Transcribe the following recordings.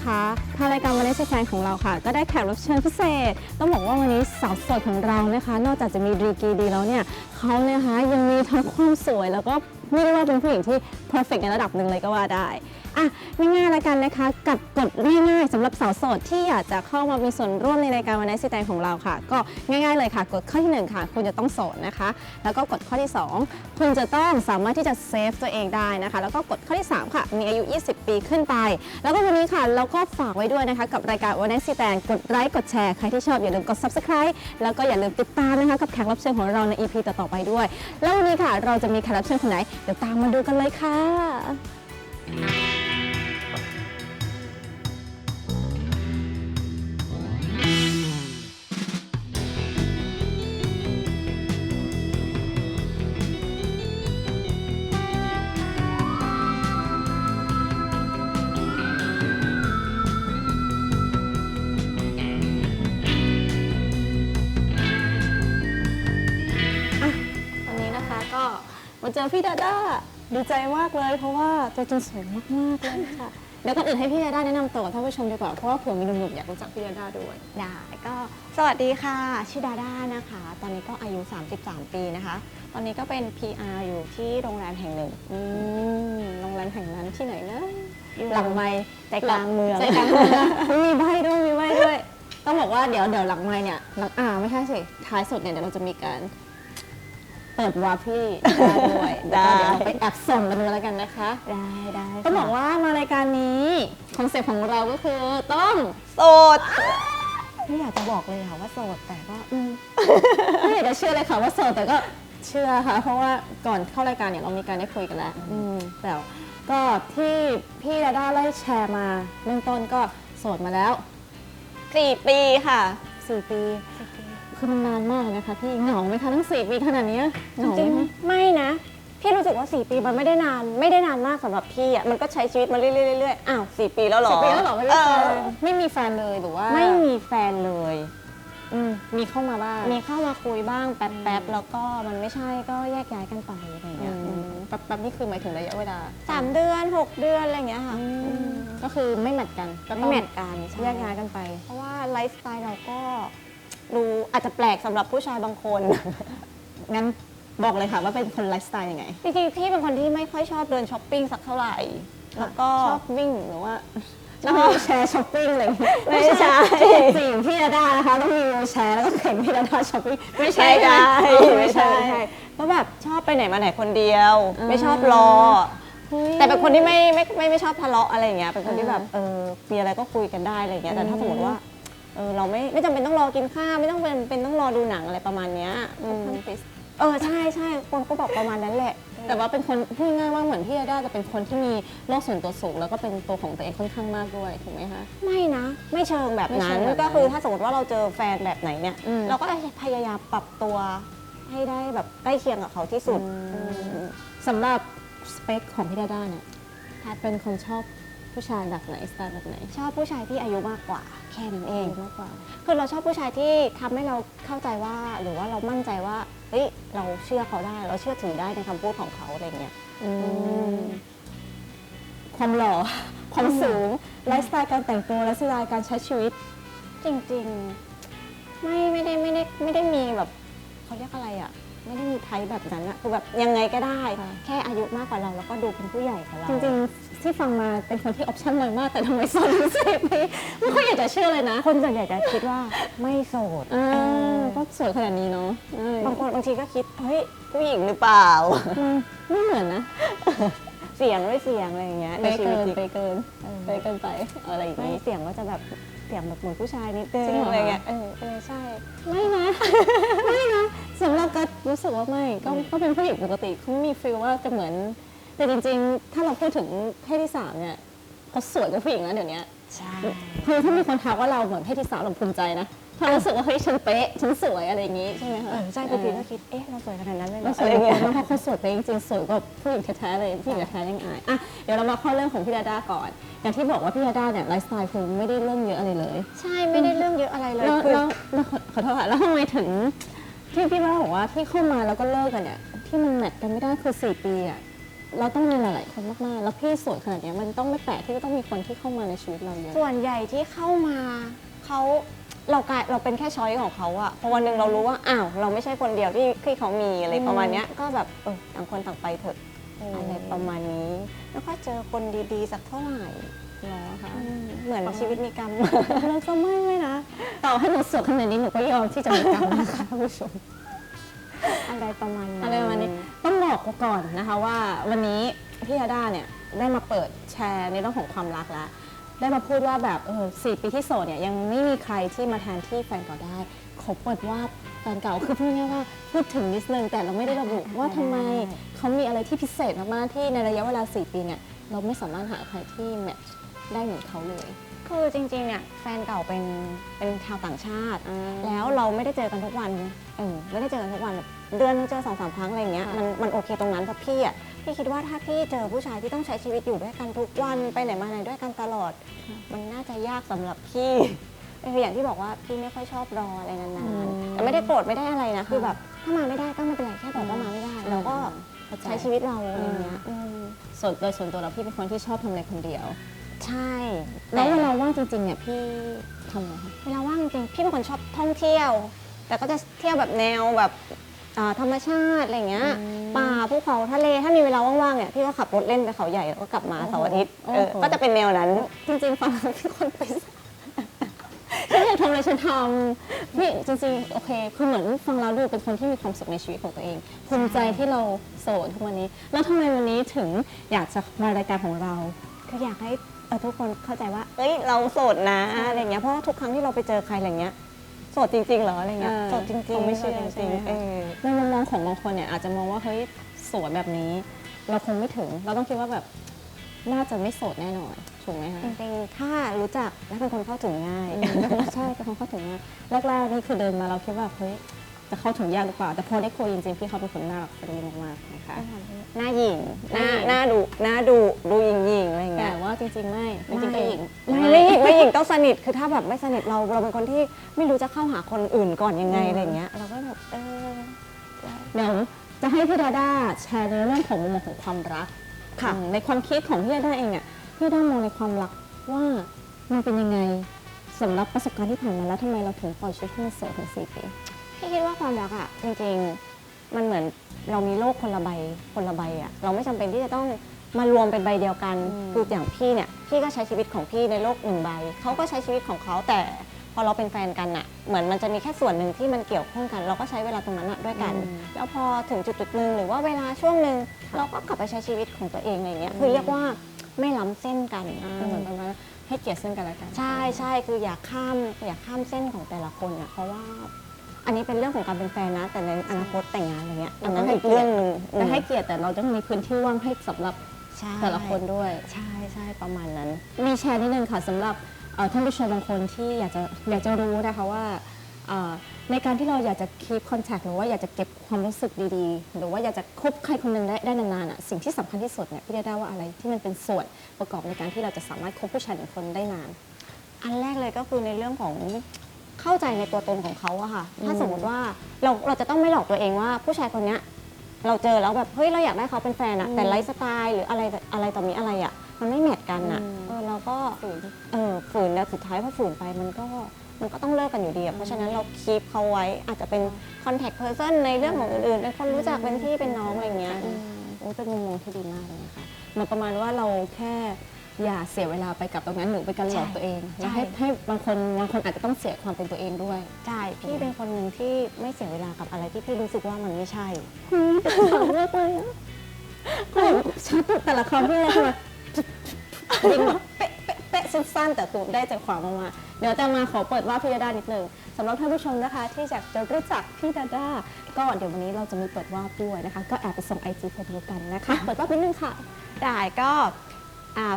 นะคะทารายการ วันนี้แฟนของเราค่ะ ก็ได้แขกรับเชิญพิเศษ ต้องบอกว่าวันนี้สาวสดของเรานะคะ นอกจากจะมีดีกรีดีแล้วเนี่ยเขาเนี่ยนะคะยังมีทั้งความสวยแล้วก็ไม่ได้ว่าเป็นผู้หญิงที่ perfect ในระดับหนึ่งเลยก็ว่าได้อะง่ายๆแล้วกันนะคะ กับกฎง่ายๆสำหรับสาวโสดที่อยากจะเข้ามามีส่วนร่วมในรายการวันนี้แฟนของเราค่ะ ก็ง่ายๆเลยค่ะกฎข้อที่หนึ่งค่ะ คุณจะต้องโสดนะคะ แล้วก็กฎข้อที่สองคุณจะต้องสามารถที่จะเซฟตัวเองได้นะคะ แล้วก็กฎข้อที่สามค่ะ มีอายุ 20 ปีขึ้นไป แล้วก็วันนี้ค่ะเราก็ฝากไว้ด้วยนะคะกับรายการวันนี้แตนกดไลค์กดแชร์ใครที่ชอบอย่าลืมกด subscribe แล้วก็อย่าลืมติดตามนะคะกับแขกรับเชิญของเราใน EP ต่อๆไปด้วย แล้ววันนี้ค่ะ เราจะมีแขกรับเชิญคนไหนเดี๋ยวตามมาดูกันเลยค่ะ เจอพี่ดาด้าดีใจมากเลย เพราะว่าตัวจริงสวยมากๆเลยค่ะ เดี๋ยวก่อนอื่นให้พี่ดาด้าแนะนำตัวกับท่านผู้ชมดีกว่าเพราะว่าเผื่อมีหนุ่มๆอยากรู้จักพี่ดาด้าด้วย ได้ก็สวัสดีค่ะ ชื่อดาด้านะคะ ตอนนี้ก็อายุ 33 ปีนะคะ ตอนนี้ก็เป็น PR อยู่ที่โรงแรมแห่งหนึ่งอืมโรงแรมแห่งนั้นที่ไหนนะอยู่หลังไม้ใจกลางเมือง ใจกลางเมืองนะมีใบด้วยมีใบด้วย ต้องบอกว่าเดี๋ยวเดี๋ยวหลังไม้เนี่ยหลังอ่าไม่ใช่สิท้ายสุดเนี่ยเดี๋ยวเราจะมีการ เปิดวาร์ปพี่ได้ด้วยได้ แล้วก็เดี๋ยวเราไปแอบส่องกันดูแล้วกันนะคะ ได้ได้ต้องบอกว่ามารายการนี้คอนเซ็ปต์ของเราก็คือต้องโสด ไม่อยากจะบอกเลยค่ะว่าโสดแต่ก็อืม ไม่อยากจะเชื่อเลยค่ะว่าโสดแต่ก็เชื่อค่ะ เพราะว่าก่อนเข้ารายการเนี่ยเรามีการได้คุยกันแล้วอืมแต่ก็ที่พี่ดาด้าได้แชร์มาเบื้องต้นก็โสดมาแล้ว สี่ปีค่ะ 4 ปี คือมันนานมากเลยนะคะพี่เหงาไหมคะทั้ง4ปีขนาดเนี้ยเหจงาไหริงมๆไม่นะ พี่รู้สึกว่า 4 ปีมันไม่ได้นาน ไม่ได้นานมากสำหรับพี่อะมันก็ใช้ชีวิตมาเรื่อยๆเรื่อยๆอ้าว4ปีแล้วเหรอสี่ปีแล้วเหรอไม่มีแฟเอนอไม่มีแฟนเลยหรือว่าไม่มีแฟนเลย อืมมีเข้ามาบ้างมีเข้ามาคุยบ้างแป๊บๆแล้วก็มันไม่ใช่ก็แยกย้ายกันไปอะไรอย่างอืเงี้ยมแป๊บๆนี่คือหมายถึงระยะเวลาสามเดือนหกเดือนอะไรอย่างเงี้ยค่ะอืมก็คือไม่แมทกันก็ไม่ต้องแมทกันใช่แยกย้ายกันไป เพราะว่าไลฟ์สไตล์เราก็ รู้อาจจะแปลกสำหรับผู้ชายบางคน งั้นบอกเลยค่ะว่าเป็นคนไลฟ์สไตล์ยังไง จริงๆพี่เป็นคนที่ไม่ค่อยชอบเดินช้อปปิ้งสักเท่าไหร่ แล้วก็ ชอบวิ่งหรือว่าชอบต้องมีแชร์ช้อปปิ้งเลยไม่ใช่จริงพี่ดาด้านะคะต้องมีวิวแชร์แล้วก็เข็นพี่ดาด้าช้อปปิ้งไม่ใช่ไม่ได้อ๋อไม่ไม่ใช่ใช่ไม่ใช่เพราะแบบชอบไปไหนมาไหนคนเดียวอ่าไม่ชอบรอเฮ้ยแต่เป็นคนที่ไม่ไม่ไม่ไม่ชอบทะเลาะอะไรอย่างเงี้ย เป็นคนที่อ่าแบบเออมีอะไรก็คุยกันได้อะไรอย่างเงี้ย แต่ถ้าอืมสมมติว่า เออเราไม่ไม่จำเป็นต้องรอกินข้าวไม่ต้องเป็นเป็นต้องรอดูหนังอะไรประมาณเนี้ยอืมเออใช่ใช่คนก็บอกประมาณนั้นแหละ แต่ว่าเป็นคนพูดง่ายๆว่าเหมือนพี่ดาด้าจะเป็นคนที่มีโลกส่วนตัวสูง แล้วก็เป็นตัวของตัวเองค่อนข้างมากด้วยถูกไหมคะ ไม่นะ ไม่เชิงแบบไม่นั้เชินงแบบนั้นก็คือถ้าสมมติว่าเราเจอแฟนแบบไหนเนี่ย อืมเราก็พยายามปรับตัวให้ได้แบบใกล้เคียงกับเขาที่สุดอืม อืมสำหรับสเปคของพี่ดาด้าเนี่ยแพทเป็นคนชอบ ผู้ชายแบบไหนสไตล์แบบไหนชอบผู้ชายที่อายุมากกว่า แค่นั้นเอง มากกว่า คือเราชอบผู้ชายที่ทำให้เราเข้าใจว่า หรือว่าเรามั่นใจว่าเฮ้ยเราเชื่อเขาได้ เราเชื่อถือได้ในคำพูดของเขาอะไรเงี้ยมความหล่อ ความสูง ไลฟ์สไตล์การแต่งตัวและสไตล์การใช้ชีวิต จริงๆ ไม่ไม่ได้ไม่ได้ไม่ได้มีแบบเขาเรียกอะไรอะ ไม่ได้มีไทป์แบบนั้นอะคือแบบยังไงก็ได้ค่ะแค่อายุมากกว่าเราแล้วก็ดูเป็นผู้ใหญ่กว่าเราจริงๆ ที่ฟังมาเป็นคนที่ออปชั่นน้อยมาก แต่ทำไมโสดถึงสิบปีไม่ค่อยอยากจะเชื่อเลยนะ คนส่วนใหญ่จะคิดว่าไม่โสดอ่าเออก็สวยขนาดนี้เนาะเออบางคนบางทีก็คิดเฮ้ยผู้หญิงหรือเปล่าอืมไม่เหมือนนะ เสียงด้วยเสียงอะไรอย่างเงี้ยไปในชีวิเกิตนจริงไปเกินเออไปเกินไปอะไรอย่างไม่นี้เสียงก็จะแบบเสียงแบบเหมือนผู้ชายนิดนึงจริงเหรออะไรเงี้ยเออเออใช่ ไม่นะไม่นะ สำหรับก็รู้สึกว่าไม่ก็ก็เป็นผู้หญิงปกติเขาไม่มีฟีลว่าจะเหมือน แต่จริงๆ ถ้าเราพูดถึงเพศที่สามเนี่ยเขาสวยกว่าผู้หญิงนะเดี๋ยวนี้ใช่ คือถ้ามีคนทักว่าเราเหมือนเพศที่สามเราภูมิใจนะเพราะรู้สึกว่าเฮ้ยฉันเป๊ะฉันสวยอะไรอย่างนี้ใช่ไหมคะเออใช่บางทีก็คิด เอ๊ะ เราสวยขนาดนั้นเลยเหรเราอสวยอะไรกว่าเงี้ยคนเพราะเขาสวยเป๊ะจริงๆสวยกว่าผู้หญิงแท้ๆเลยผู้หญิงแท้ๆยังอายอะเดี๋ยวเรามาเข้าเรื่องของพี่ดาด้าก่อน อย่างที่บอกว่าพี่ดาด้าเนี่ยไลฟ์สไตล์คือไม่ได้เรื่องเยอะอะไรเลย ใช่ ไม่ได้เรื่องเยอะอะไรเลยแล้วคือ แล้วแล้วขอขอโทษค่ะแล้วทำไมถึง ที่พี่ว่าบอกว่าที่เข้ามาแล้วก็เลิกกันเนี่ย ที่มันแมทกันไม่ได้คือ4ปีอะเราต้องมีหลายๆคนมากๆ แล้วพี่สวยขนาดเนี้ยมันต้องไม่แปลกที่จะต้องมีคนที่เข้ามาในชีวิตเราเยอะส่วนใหญ่ที่เข้ามาเขาเรากลายเราเป็นแค่ช้อยของเขาอะพอวันหนึ่งเรารู้ว่าอ้าวเราไม่ใช่คนเดียวที่ที่เขามีอะไรประมาณเนี้ยก็แบบเออต่างคนต่างไปเถอะอะไรประมาณนี้ไม่ค่อยเจอคนดีๆ สักเท่าไหร่ เหรอคะอืมเหมือนชีวิตมีกรรมเราจะไม่เลยนะ ต่อให้หนูสวยขนาดนี้หนูก็ยอมที่จะมีกรรมนะคะท่านผู้ชมอะไรประมาณนั้นอะไรประมาณนี้ต้องบอกก่อนนะคะว่าวันนี้พี่ยาด้าเนี่ยได้มาเปิดแชร์ในเรื่องของความรักแล้วได้มาพูดว่าแบบเออสี่ปีที่โสดเนี่ยยังไม่มีใครที่มาแทนที่แฟนเก่าได้ขอเปิดว่าแฟนเก่าคือพูดง่ายๆว่าพูดถึงนิดนึงแต่เราไม่ได้ระบุว่าทำไมเขามีอะไรที่พิเศษมากๆที่ในระยะเวลา 4 ปีเนี่ยเราไม่สามารถหาใครที่แมทช์ ได้เหมือนเขาเลย คือจริงๆเนี่ยแฟนเก่าเป็นเป็นชาวต่างชาติอ่าแล้วเราไม่ได้เจอกันทุกวันเออไม่ได้เจอกันทุกวันแบบเดือนนึงเจอสองสามครั้งอะไรอย่างเงี้ยค่ะมันมันโอเคตรงนั้นเพราะพี่อะพี่คิดว่าถ้าพี่เจอผู้ชายที่ต้องใช้ชีวิตอยู่ด้วยกันทุกวันไปไหนมาไหนด้วยกันตลอด มันน่าจะยากสำหรับพี่คืออย่างที่บอกว่าพี่ไม่ค่อยชอบรออะไรนานๆแต่ไม่ได้โกรธไม่ได้อะไรนะคือแบบถ้ามาไม่ได้ก็ไม่เป็นไรแค่บอกว่ามาไม่ได้เราก็เข้าใจใช้ชีวิตเราอะไรอย่างเงี้ยอืมส่วนโดยส่วนตัวเราพี่เป็นคนที่ชอบทำอะไรคนเดียว ใช่ แล้วต่เวลาว่างจริงๆเนี่ยพี่ทำอะไรคะเวลาว่างจริงๆพี่เป็นคนชอบท่องเที่ยว แต่ก็จะเที่ยวแบบแนวแบบอ่าธรรมชาติอะไรเงี้ยอืมป่าภูเขาทะเลถ้ามีเวลาว่างๆเนี่ยพี่ก็ขับรถเล่นไปเขาใหญ่แล้วก็กลับมาเสาร์อาทิตย์โอ้เอโหอก็จะเป็นแนวนั้น จริงๆฟังแล้วพี่คนไปฉันอยากทำอะไรฉันทำพี่จริงๆโอเคคือเหมือนฟังแล้วดูเป็นคนที่มีความสุขในชีวิตของตัวเองภูมิใจที่เราโสดทุกวันนี้ แล้วทำไมวันนี้ถึงอยากจะมารายการของเรา คืออยากให้ เออทุกคนเข้าใจว่า เอ้ยเราโสดนะอะไรเงี้ยเพราะว่าทุกครั้งที่เราไปเจอใครอะไรเงี้ยโสดจริงๆเหรออะไรเงี้ยเออโสดจริงๆเขาไม่เชื่อโสดจใช่ริงไหมๆคะเออในมุมมองของบางคนเนี่ยอาจจะมองว่าเฮ้ยโสดแบบนี้ เราคงไม่ถึงเราต้องคิดว่าแบบน่าจะไม่โสดแน่นอนถูกไหมคะจริงๆถ้ารู้จักและเป็นคนเข้าถึงง่ายใช่เป็นคนเข้าถึงง่ายแรกๆนี่คือเดินมาเราคิดว่าเฮ้ย จะเข้าถึงยากหรือเปล่า แต่พอได้คุยจริงๆพี่เขาเป็นคนน่ารักเฟรนลี่มากๆนะคะหน้าหญิงหน้าหน้าหญิงหน้าดุหน้าดุดูหญิงหญิงๆอะไรแต่เงี้ยว่าจริงๆไม่จริงๆก็หญิง ไม่ไม่หญิงไม่หญิงต้องสนิทคือถ้าแบบไม่สนิทเราเราเป็นคนที่ไม่รู้จะเข้าหาคนอื่นก่อนยังไงอืมอะไรเงี้ย เราก็แบบเออ เดี๋ยวจะให้พี่ดาด้าแชร์ในเรื่องของมุมมองของความรักค่ะ อืมในความคิดของพี่ดาด้าเองเนี่ยพี่ดาด้ามองในความรักว่ามันเป็นยังไงสำหรับประสบการณ์ที่ผ่านมาแล้วทำไมเราถึงปล่อยชีวิตให้มันโสดถึงสี่ปี พี่คิดว่าความรักอะจริงๆมันเหมือนเรามีโลกคนละใบคนละใบอะเราไม่จำเป็นที่จะต้องมารวมเป็นใบเดียวกันอืมคืออย่างพี่เนี่ยพี่ก็ใช้ชีวิตของพี่ในโลกหนึ่งใบเขาก็ใช้ชีวิตของเขาแต่พอเราเป็นแฟนกันอะเหมือนมันจะมีแค่ส่วนหนึ่งที่มันเกี่ยวข้องกัน เราก็ใช้เวลาตรงนั้นอะด้วยกัน แล้วพอถึงจุดจุดๆหนึ่งหรือว่าเวลาช่วงหนึ่งเราก็กลับไปใช้ชีวิตของตัวเองอะไรเงี้ยอืมคือเรียกว่าไม่ล้ำเส้นกันมันเหมือนประมาณว่าให้เกียรติซึ่งกันและกัน ใช่ใช่คืออย่าข้ามอย่าข้ามเส้นของแต่ละคนอะเพราะว่า อันนี้เป็นเรื่องของการเป็นแฟนนะ แต่ในอนาคตแต่งงานอะไรเงี้ยอันนั้นให้อีกเกียรติเรื่องหนึ่งแต่ให้เกียรติแต่เราต้องมีพื้นที่ว่างให้สำหรับใช่แต่ละคนด้วย ใช่ใช่ประมาณนั้น มีแชร์นิดนึงค่ะสำหรับเอ่อท่านผู้ชมบางคนที่อยากจะอยากจะรู้นะคะว่าเอ่อในการที่เราอยากจะ keep contact หรือว่าอยากจะเก็บความรู้สึกดีๆ หรือว่าอยากจะคบใครคนหนึ่งได้ได้นานๆอะสิ่งที่สำคัญที่สุดเนี่ยพี่ได้ได้ว่าอะไรที่มันเป็นส่วนประกอบในการที่เราจะสามารถคบผู้ชายหนึ่งคนได้นาน อันแรกเลยก็คือในเรื่องของ เข้าใจในตัวตนของเขาอะค่ะ ถ้าอืมสมมติว่าเราเราจะต้องไม่หลอกตัวเองว่าผู้ชายคนเนี้ยเราเจอแล้วแบบเฮ้ยเราอยากได้เขาเป็นแฟนอะแต่ไลฟ์สไตล์หรืออะไรอะไรต่อมีอะไรอะมันไม่แมทกันอะเออเราก็เออฝืนแล้วสุดท้ายพอฝืนไปมันก็มันก็ต้องเลิกกันอยู่ดีอะเพราะฉะนั้นเราคีปเขาไว้อาจจะเป็นคอนแทคเพ r ร์ n ในเรื่องของอื่นๆเป็นคนรู้จักเป็นพี่เป็นน้องอะไรเงี้ยโอ้เป็นมุมมองที่ดีมากเลยนะคะเหมันประมาณว่าเราแค่ อย่าเสียเวลาไปกับตรงนั้นหรือไปการหลอกตัวเองและให้ให้บางคนบางคนอาจจะต้องเสียความเป็นตัวเองด้วย ใช่พี่เป็นคนหนึ่งที่ไม่เสียเวลากับอะไรที่พี่รู้สึกว่ามันไม่ใช่ขำมากเลยอะชัดแต่ละคำที่อะไรคือแบบยิงแบบเป๊ะเป๊ะเป๊ะสั้นๆแต่คือได้ใจความมากๆเดี๋ยวจะมาขอเปิดว่าพี่ดาด้านิดนึงสำหรับท่านผู้ชมนะคะ ที่อยากจะรู้จักพี่ดาด้าก็เดี๋ยววันนี้เราจะมีเปิดวาดด้วยนะคะ ก็แอบไปส่งไอจีไปดูกันนะคะ เปิดวาดนิดนึงค่ะ ได้ก็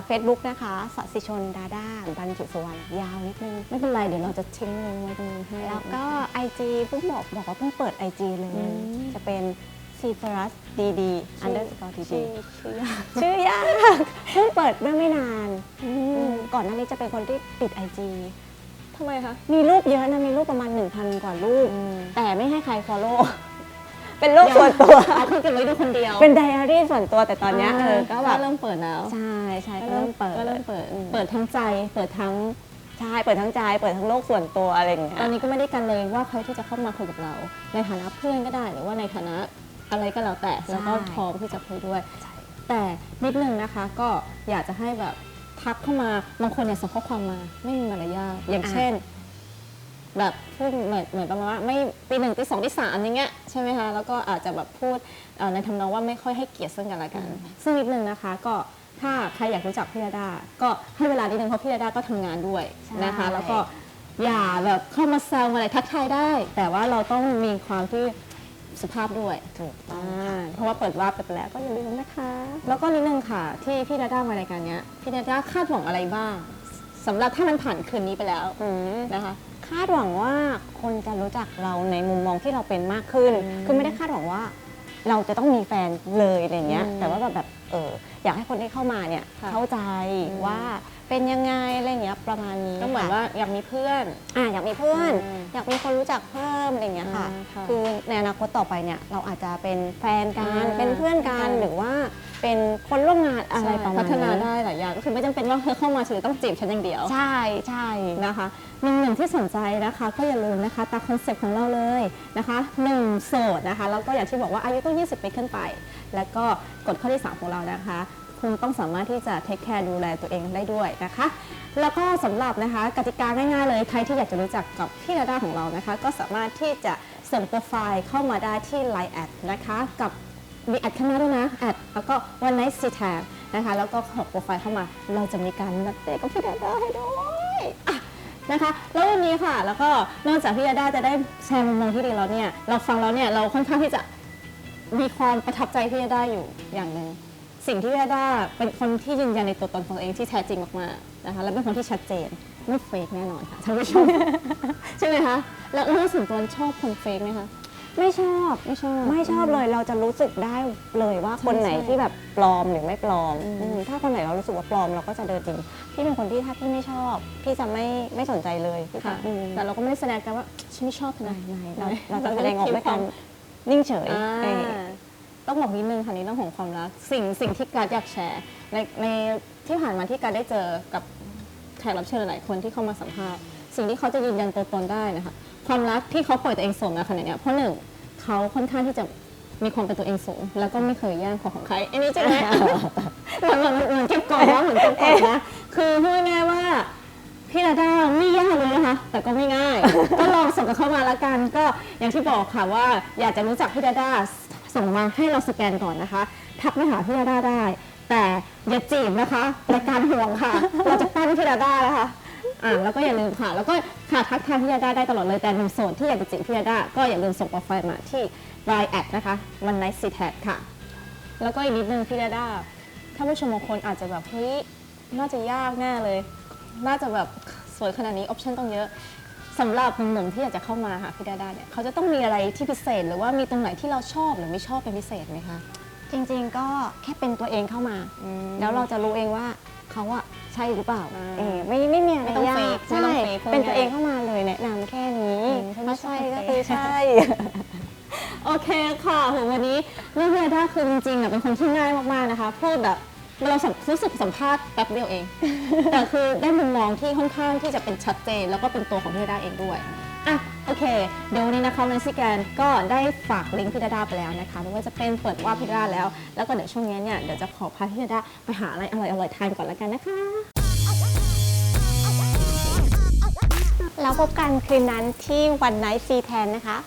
เฟซบุ๊กนะคะสสิชนดาด้าบรรจุสุวรรณยาวนิดนึง ไม่เป็นไร เดี๋ยวเราจะทิ้งลิงก์ไว้ตรงนี้ให้แล้วก็ IG เพิ่งบอกบอกว่าเพิ่งเปิด IG เลยอืมจะเป็น c f o r u s dd underscore dd ชื่อชื่อยากชื่อยากเพิ่งเปิดเมื่อไม่นานอืมก่อนหน้านี้จะเป็นคนที่ปิด IG ทำไมคะ มีรูปเยอะนะ มีรูปประมาณ 1,000 กว่ารูป แต่ไม่ให้ใคร follow ไป เป็นโลกส่วนตัวเอาคุณเก็บไว้ดูคนเดียวเป็นไดอารี่ส่วนตัวแต่ตอนเนี้ยเออก็แบบเริ่มเปิดแล้ว ใช่ใช่ก็ก็เริ่เริ่มมเปิเปิดดก็เริ่มเปิดอืมเปิดทั้งใจ เปิดทั้ง ใช่เปิดทั้งใจ เปิดทั้งโลกส่วนตัวอะไรอย่างเงี้ยตอนนี้ก็ไม่ได้กันเลยว่าใครที่จะเข้ามาคุยกับเรา ในฐานะเพื่อนก็ได้ หรือว่าในฐานะอะไรก็แล้วแต่ แล้วก็พร้อมที่จะคุยด้วย แต่นิดนึงนะคะก็อยากจะให้แบบทักเข้ามา บางคนเนี่ยส่งข้อความมา ไม่มีมารยาท อย่างเช่น แบบพูดเหมือนเหมือนประมาณว่าไม่ปีหนึ่งปีสองปีสามอย่างเงี้ยใช่ไหมคะแล้วก็อาจจะแบบพูดเอ่อในทำนองว่าไม่ค่อยให้เกียรติซึ่งกันและกัน ซึ่งนิดนึงนะคะก็ถ้าใครอยากรู้จักพี่ดาดา ก็ให้เวลานิดนึงเพราะพี่ดาดาก็ทำงานด้วยนะคะแล้วก็อย่าแบบเข้ามาแซวอะไรทักทายได้ แต่ว่าเราต้องมีความที่สุภาพด้วยถูกต้อง อ่าเพราะว่าเปิดวาร์ปไปแล้วก็อย่าลืมนะคะ แล้วก็นิดนึงค่ะ ที่พี่ดาด้ามารายการเนี้ยพี่ดาด้าคาดหวังอะไรบ้างสำหรับถ้ามันผ่านคืนนี้ไปแล้วอืมนะคะ คาดหวังว่าคนจะรู้จักเราในมุมมองที่เราเป็นมากขึ้น คือไม่ได้คาดหวังว่า เราจะต้องมีแฟนเลยอะไรเงี้ย แต่ว่าแบบ อออยากให้คนที่เข้ามาเนี่ยค่ะ เข้าใจอืมว่าเป็นยังไงอะไรเงี้ยประมาณนี้ก็เหมือนค่ะว่าอยากมีเพื่อน อะอยากมีเพื่อน อืมอยากมีคนรู้จักเพิ่มอะไรเงี้ยค่ะอ่าค่ะคือในอนาคตต่อไปเนี่ยเราอาจจะเป็นแฟนกัน อ่าเป็นเพื่อนกัน ค่ะ หรือว่าเป็นคนร่วมงานอะไรประมาณพัฒนานี้ได้หลายอย่างก็คือไม่จำเป็นว่าเธอเข้ามาฉันจะต้องจีบฉันอย่างเดียว ใช่ใช่ นะคะหนึ่งหนึ่งที่สนใจนะคะก็อย่าลืมนะคะตามคอนเซ็ปต์ของเราเลยนะคะหนึ่งโสดนะคะแล้วก็อย่างที่บอกว่าอายุต้อง 20 ปีขึ้นไป แล้วก็กฎข้อที่ 3 ของเรานะคะ คุณต้องสามารถที่จะเทคแคร์ดูแลตัวเองได้ด้วยนะคะ แล้วก็สำหรับนะคะกติกาง่ายๆเลยใครที่อยากจะรู้จักกับพี่ดาด้าของเรานะคะ ก็สามารถที่จะส่งโปรไฟล์เข้ามาได้ที่ Line แอดนะคะกับมีแอดข้างหน้าด้วยนะแอดแล้วก็วันไนท์ซีแทนะคะ แล้วก็ขอโปรไฟล์เข้ามา เราจะมีการนัดเตะกับพี่ดาด้าให้ด้วยนะคะ แล้ววันนี้ค่ะ แล้วก็นอกจากพี่ดาด้าจะได้แชร์มุมมองที่ดีแล้วเนี่ย เราฟังแล้วเนี่ย เราค่อนข้างที่จะมีความประทับใจพี่ดาด้าอยู่อย่างหนึ่ง สิ่งที่พี่ดาด้าเป็นคนที่ยืนยันในตัวตนของตัวเองที่แท้จริงมากๆนะคะและเป็นคนที่ชัดเจนไม่เฟกแน่นอนค่ะท่านผู้ชมใช่ไหมคะแล้วแล้วส่วนตัวชอบคนเฟกไหมคะไม่ชอบไม่ชอบไม่ชอบเลยเราจะรู้สึกได้เลยว่าคนไหนใช่ที่แบบปลอมหรือไม่ปลอมอืมอืมถ้าคนไหนเรารู้สึกว่าปลอมเราก็จะเดินจริงพี่เป็นคนที่ถ้าพี่ไม่ชอบพี่จะไม่ไม่สนใจเลยพี่จะค่ะอืมแต่เราก็ไม่ได้แสดงกันว่าฉันไม่ชอบเธอนะเราเราจะแสดงออกด้วยการนิ่งเฉยอ่าเออ ต้องบอกนิดนึงค่ะในเรื่องของความรัก สิ่งสิ่งที่การดอยากแชร์ในในที่ผ่านมาที่การได้เจอกับแขกรับเชิญหลายๆคนที่เข้ามาสัมภาษณ์สิ่งที่เขาจะยืนยันตัวตนได้นะคะความรักที่เขาปล่อยตัวเองสูงนะขนาดเนี้ยเพราะหนึ่งเขาค่อนข้างที่จะมีความเป็นตัวเองสูง แล้วก็ไม่เคยแย่งของของใครอันนี้ใช่ไหม เหมือนเหมือนเหมือนเก็บกดนะเหมือนเก็บกดนะคือพูดง่ายๆว่าพี่ดาด้าไม่ยากเลยนะคะ แต่ก็ไม่ง่าย ก็ลองส่งกันเข้ามาละกัน ก็อย่างที่บอกค่ะว่าอยากจะรู้จักพี่ดาด้า ส่งมาให้เราสแกนก่อนนะคะ ทักมาหาพี่ดาด้าได้ แต่อย่าจีบนะคะรายการห่วงค่ะ เราจะปั้นพี่ดาด้านะคะอ่าแล้วก็อย่าลืมค่ะ แล้วก็ค่ะทักทายพี่ดาด้าได้ตลอดเลยแต่หนุ่มโสดที่อยากจะจีบพี่ดาด้าก็อย่าลืมส่งโปรไฟล์มาที่ Line แอดนะคะวันไนท์ซีแท็ค่ะ แล้วก็อีกนิดนึงพี่ดาด้าถ้าผู้ชมบางคนอาจจะแบบเฮ้ยน่าจะยากแน่เลย น่าจะแบบสวยขนาดนี้ออปชั่นต้องเยอะ สำหรับหนุ่มๆที่อยากจะเข้ามาหาพี่ดาด้าเนี่ยเขาจะต้องมีอะไรที่พิเศษ หรือว่ามีตรงไหนที่เราชอบหรือไม่ชอบเป็นพิเศษไหมคะจริงๆก็แค่เป็นตัวเองเข้ามา แล้วเราจะรู้เองว่าเขาอะใช่หรือเปล่าอ่าเออไม่ไม่มีอะไรไม่ต้องยาเฟกกไม่ต้องใช่เฟกพูดเป็นตัวง่ายเองเข้ามาเลยแนะนำแค่นี้อืมถ้าไม่ถ้าใช่ชอบก็เฟคืกอใช่ โอเคค่ะโหวันนี้เรื่องพี่ดาด้าคือจริงๆอะเป็นคนที่ง่ายมากๆนะคะพูดแบบ เราสัมรู้สึกสัมภาษณ์แป๊บเดียวเอง แต่คือได้มุมมองที่ค่อนข้างที่จะเป็นชัดเจน แล้วก็เป็นตัวของพี่ดาด้าเองด้วยอะโอเค เดี๋ยววันนี้นะคะในซิแกนก็ได้ฝากลิงก์พี่ดาดาไปแล้วนะคะไม่ว่าจะเป็นเปิดว่าพี่ดาดาแล้ว แล้วก็เดี๋ยวช่วงนี้เนี่ยเดี๋ยวจะขอพาพี่ดาดาไปหาอะไรอร่อยๆทานก่อนแล้วกันนะคะแล้วพบกันคืนนั้นที่วันไนท์ซีแทนนะคะ